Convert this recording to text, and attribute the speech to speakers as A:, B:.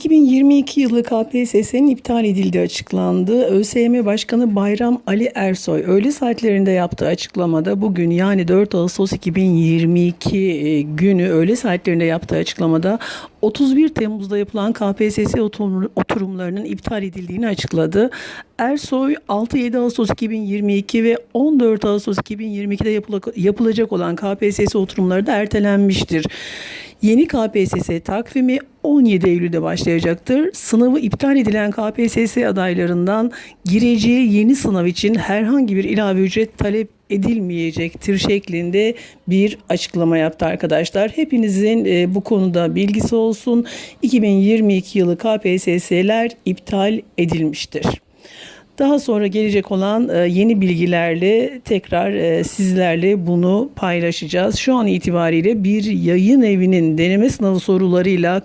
A: 2022 yılı KPSS'nin iptal edildiği açıklandı. ÖSYM Başkanı Bayram Ali Ersoy öğle saatlerinde yaptığı açıklamada bugün yani 4 Ağustos 2022 e, günü öğle saatlerinde yaptığı açıklamada 31 Temmuz'da yapılan KPSS oturum- oturumlarının iptal edildiğini açıkladı. Ersoy 6-7 Ağustos 2022 ve 14 Ağustos 2022'de yapıla- yapılacak olan KPSS oturumları da ertelenmiştir. Yeni KPSS takvimi 17 Eylül'de başlayacaktır. Sınavı iptal edilen KPSS adaylarından gireceği yeni sınav için herhangi bir ilave ücret talep edilmeyecektir şeklinde bir açıklama yaptı arkadaşlar. Hepinizin e, bu konuda bilgisi olsun. 2022 yılı KPSS'ler iptal edilmiştir. Daha sonra gelecek olan e, yeni bilgilerle tekrar e, sizlerle bunu paylaşacağız. Şu an itibariyle bir yayın evinin deneme sınavı sorularıyla